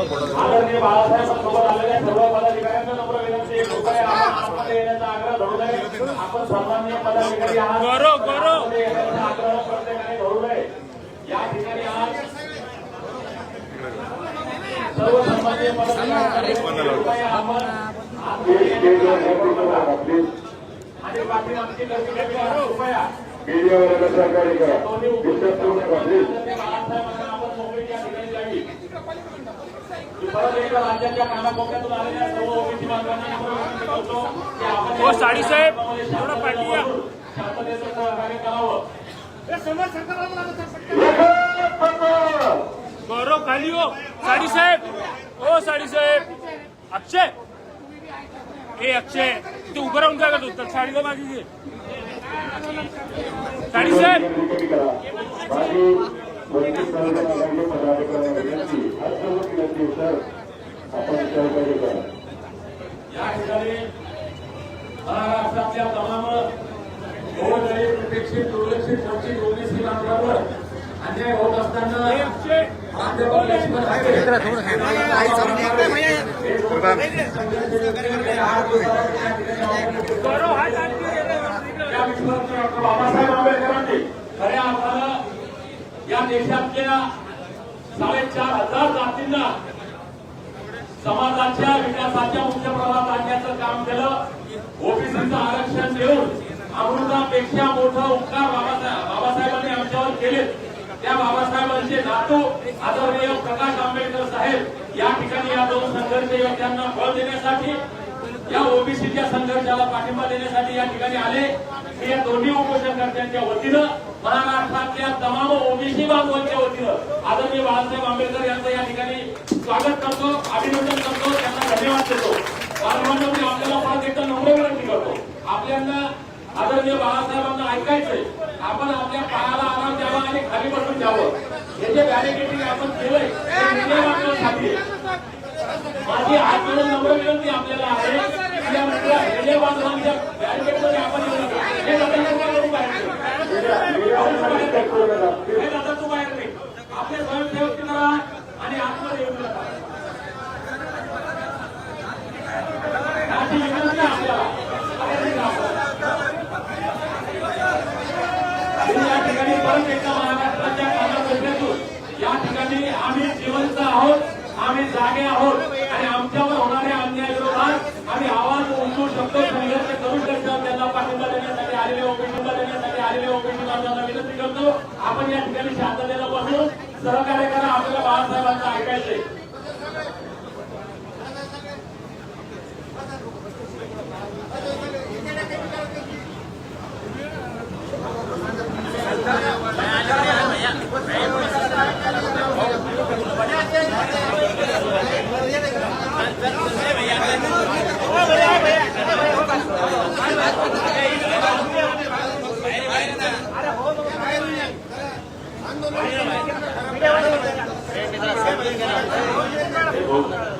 आदरणीय बाळासाहेबांसोबत आलेल्या सर्व पदाधिकाऱ्यांना नम्र विनंती. कृपया आपण येण्याचा आग्रह धरू नये आपण सन्माननीय पदाधिकारी आहात. गौरव, गौरव. आतमध्ये येण्याचा आग्रह प्रत्येकाने धरू नये. या ठिकाणी आज सर्व सन्माननीय पदाधिकारी आपण. आणि बाकी आमची गर्दी कमी करा कृपया मीडियावाल्याला सहकार्य करा. दोन्ही डिस्टर्ब करू नका प्लीज बाळासाहेबांना आपण मोकळी या ठिकाणी हो साडीसाहेब थोडा पाठी या. गौरव खाली हो. साडी साहेब. हो साडी साहेब. अक्षय. ए अक्षय तू उभं राहून काय करतो तर साडीला मागे घे. साडी साहेब. वंचित बहुजन आघाडीचे पदाधिकाऱ्यांना विनंती हात जोडून विनंती आहे, सर आपण सहकार्य करा या ठिकाणी महाराष्ट्रातल्या तमाम गोरगरीब उपेक्षित दुर्लक्षित वंचित ओबीसी बांधवांवर अन्याय होत असताना ए अक्षय प्राध्यापक लक्ष्मण हाके गौरव हात आणखी घे रे. या विश्वासाचे डॉक्टर बाबासाहेब आंबेडकरांनी खऱ्या अर्थानं या देशातल्या साडेचार हजार जातींना समाजाच्या विकासाच्या मुख्य प्रवाहात आणण्याचं काम केलं. ओबीसीचं आरक्षण देऊन अमृतापेक्षा मोठा उपकार बाबासाहेब बाबासाहेबांनी आमच्यावर केले त्या बाबासाहेबांचे नातू आदरणीय प्रकाश आंबेडकर साहेब या ठिकाणी या दोन संघर्ष योद्ध्यांना बळ देण्यासाठी या ओबीसीच्या संघर्षाला पाठिंबा देण्यासाठी या ठिकाणी आले. मी या दोन्ही उपोषणकर्त्यांच्या वतीनं महाराष्ट्रातल्या तमाम ओबीसी बांधवांच्या वतीनं आदरणीय बाळासाहेब आंबेडकर यांचं या ठिकाणी स्वागत करतो अभिनंदन करतो त्यांना धन्यवाद देतो. बालमांडव आपल्याला परत एकदा नम्र विनंती करतो. आपल्याला आदरणीय बाळासाहेबांना ऐकायचंय आपण आपल्या पायाला आराम द्यावा आणि खाली बसून द्यावं हे जे बॅरिकेटिंग आपण केलंय ते निर्णय माझी हात नम्र विनंती आपल्याला आहे. या मुद्दा रेल्वे बांधवांच्या बॅरिकेडमध्ये आपण येऊ नका. हे दादा तू बाहेर निघ. डिस्टर्ब करू नका हे दादा तू बाहेर निघ. आपले स्वयंसेवक आणि आतमध्ये या ठिकाणी परत एकदा महाराष्ट्राच्या कानाकोपऱ्यातून या ठिकाणी आम्ही जिवंत आहोत आम्ही जागे आहोत आणि आमच्यावर होणाऱ्या अन्यायाविरोधात आम्ही आवाज उमटू शकतो संघर्ष करू त्यांना पाठिंबा देण्यासाठी आलेले ओबीसीला देण्यासाठी आलेले ओबीसी विनंती करतो. आपण या ठिकाणी शांततेला बसून सहकार्य करा. आपल्याला बाळासाहेबांना ऐकायचंय.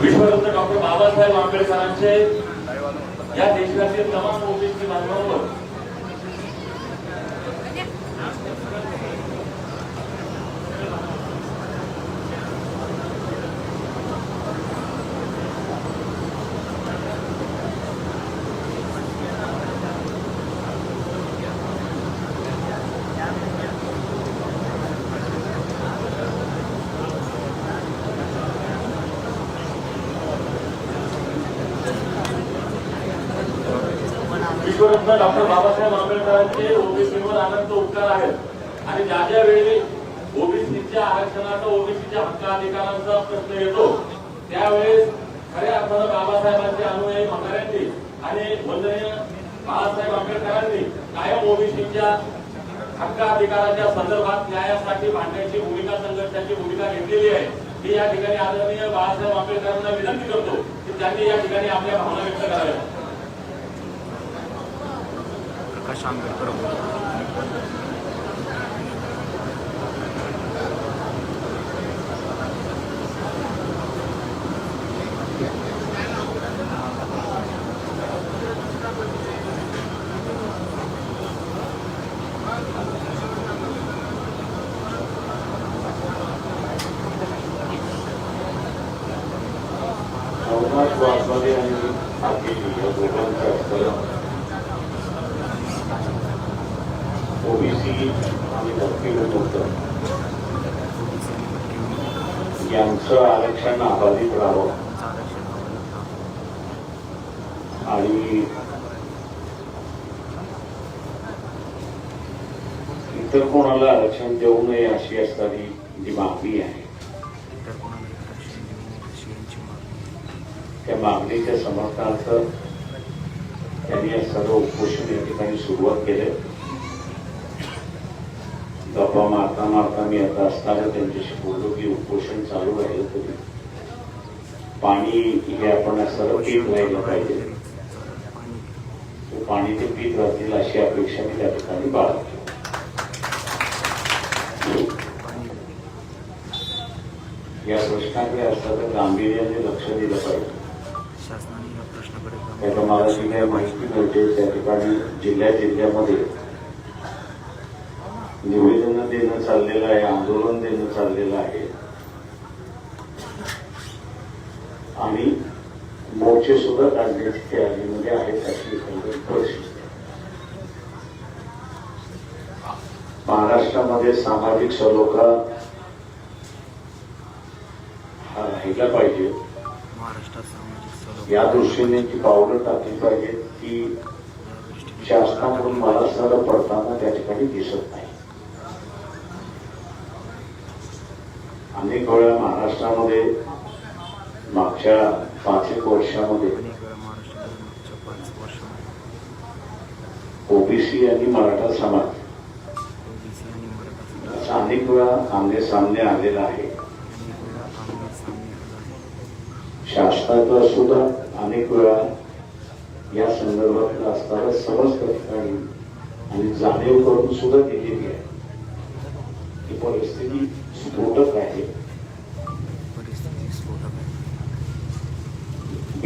विश्वरत्न डॉक्टर बाबासाहेब आंबेडकरांचे या देशातील तमाम ओबीसी बांधवांवर आजपासून डॉक्टर बाबासाहेब आंबेडकरांचे ओबीसीवर अनंत उपकार आहेत. आणि ज्या ज्या वेळी ओबीसीच्या आरक्षणाचा ओबीसीच्या हक्क अधिकारांचा प्रश्न येतो त्यावेळेस खऱ्या अर्थानं बाबासाहेबांचे अनुयायी म्हणणाऱ्यांनी आणि वंदनीय बाळासाहेब आंबेडकरांनी कायम ओबीसीच्या हक्क अधिकाराच्या संदर्भात न्यायासाठी भांडण्याची भूमिका संघर्षाची भूमिका घेतलेली आहे. मी या ठिकाणी आदरणीय बाळासाहेब आंबेडकरांना विनंती करतो की त्यांनी या ठिकाणी आपल्या भावना व्यक्त कराव्या प्रकाश आंबेडकर नवनाथ वाघमारे आणि आकेली या यांचं आरक्षण अबाधित राहावं. आणि इतर कोणाला आरक्षण देऊ नये अशी असणारी जी मागणी आहे त्या मागणीच्या समर्थनार्थ त्यांनी या सर्व उपोषण या ठिकाणी सुरुवात केली. गप्पा मारता मारता मी आता असताना त्यांच्याशी बोललो की उपोषण चालू राहिलं तरी. पाणी हे आपण सर्व पीत राहिलं पाहिजे. ते पाणी ते पीत राहतील अशी अपेक्षा मी त्या ठिकाणी बाळगतो. या प्रश्नाकडे असताना गांभीर्याने लक्ष दिलं पाहिजे. शासनाने या प्रश्नाकडे त्याला मला जी काही माहिती मिळते त्या ठिकाणी जिल्ह्या जिल्ह्यामध्ये. निवेदन देणं चाललेलं आहे आंदोलन देणं चाललेलं आहे. आणि मोर्चे सुद्धा काढण्याची तयारीमध्ये आहेत अशी परिस्थिती. महाराष्ट्रामध्ये सामाजिक सलोखा हा राहिला पाहिजे. या दृष्टीने जी पावलं टाकली पाहिजेत ती शासनाकडून सर पडताना त्या ठिकाणी दिसत नाही. अनेक वेळा महाराष्ट्रामध्ये मागच्या पाच एक वर्षामध्ये ओबीसी आणि मराठा समाज असा अनेक वेळा आमने सामने आलेला आहे. शासनाचा सुद्धा अनेक वेळा या संदर्भात असताना समज ठिकाणी आणि जाणीव करून सुद्धा दिलेली आहे. ही परिस्थिती स्फोटक आहे परिस्थिती स्फोटक आहे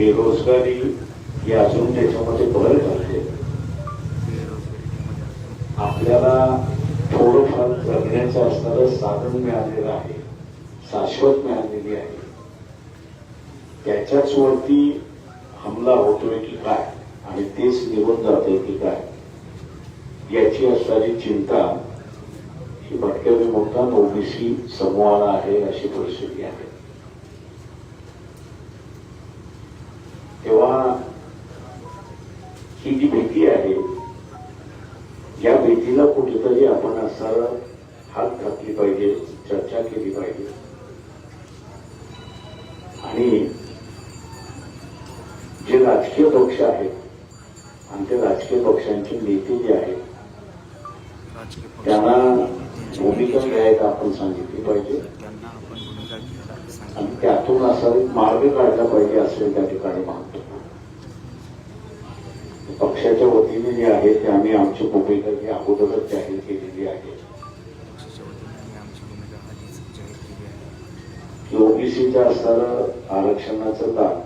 बेरोजगारी ही अजून त्याच्यामध्ये भर घालते आपल्याला थोडंफार जगण्याचं असणारं साधन मिळालेलं आहे शाश्वत मिळालेली आहे. त्याच्याच वरती हमला होतोय की काय? आणि तेच निघून जातंय की काय? याची असणारी चिंता ही भटक्या विमुक्ता ओबीसी समूहाला आहे अशी परिस्थिती आहे. हात घातली पाहिजे चर्चा केली पाहिजे. आणि जे राजकीय पक्ष आहेत आणि ते राजकीय पक्षांचे नेते जे आहेत त्यांना भूमिका घ्यायला आपण सांगितली पाहिजे. आणि त्यातून असा एक मार्ग काढला पाहिजे असे त्या ठिकाणी मागतो पक्षाच्या वतीने जे आहे ते आम्ही आमची भूमिका ही अगोदरच जाहीर केलेली आहे पक्षाच्या वतीने आम्ही आमची भूमिका आधीच जाहीर केली आहे की ओबीसीच्या असणारं आरक्षणाचं दान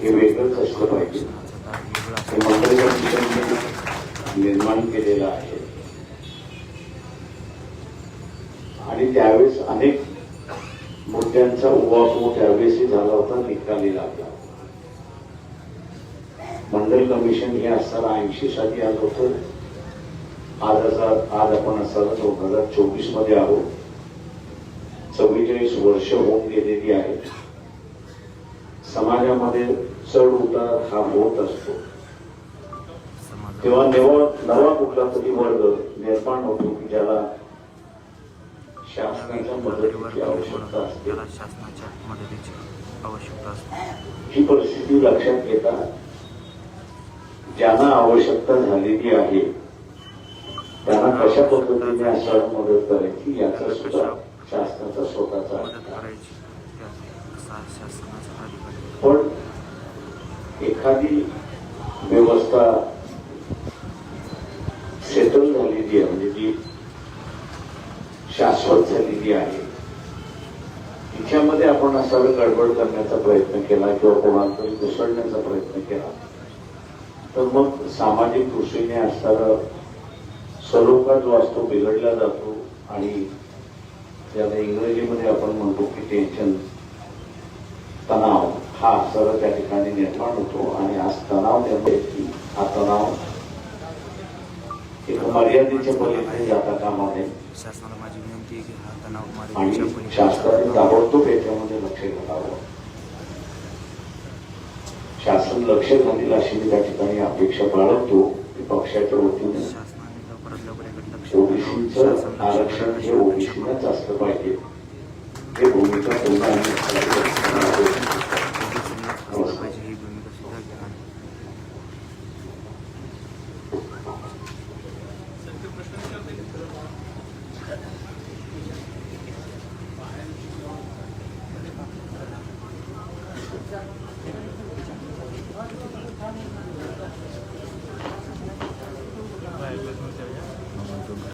हे वेगळंच असलं पाहिजे. हे मंडळ कमिशनने निर्माण केलेलं आहे. आणि त्यावेळेस अनेक मुद्द्यांचा उभापू त्यावेळेसही झाला होता निकाली लागला मंडल कमिशन हे असताना ऐंशी साली आलं होतं. आज हजार आज आपण असताना दोन हजार चोवीसमध्ये आहोत. वर्ष होऊन गेलेली आहेत समाजामध्ये चढ उतार हा होत असतो. तेव्हा नवा नवा कुठला तरी वर्ग निर्माण होतो की ज्याला शासनाच्या मदतीची आवश्यकता असते. त्याला शासनाच्या मदतीची आवश्यकता असते. ही परिस्थिती लक्षात घेता ज्यांना आवश्यकता झालेली आहे त्यांना कशा पद्धतीने अशा मदत करायची याचा सुद्धा शासनाचा स्वतःचा. पण एखादी व्यवस्था सेटल झालेली आहे म्हणजे जी शाश्वत झालेली आहे तिच्यामध्ये आपण असा गडबड करण्याचा प्रयत्न केला किंवा कोणाला घुसळण्याचा प्रयत्न केला तर मग सामाजिक दृष्टीने असणारा स्वरूपात जो असतो बिघडला जातो आणि ज्याला इंग्रजीमध्ये आपण म्हणतो की टेन्शन तणाव हा सर्व त्या ठिकाणी निर्माण होतो आणि आज तणाव निर्माण हा तणाव एक मर्यादेच्या पलीकडे जाता कामा नये. शासनाला माझी विनंती आहे की हा तणाव आणि शासनाने ताबडतोब याच्यामध्ये लक्ष घालावं. शासन लक्ष घालील अशी मी त्या ठिकाणी अपेक्षा बाळगतो की पक्षाच्या वतीने शासनाने लवकरात लवकर याकडे लक्ष ओबीसीचं शासन लक्ष आरक्षण घालावे हे अशी असलं पाहिजे. हे भूमिका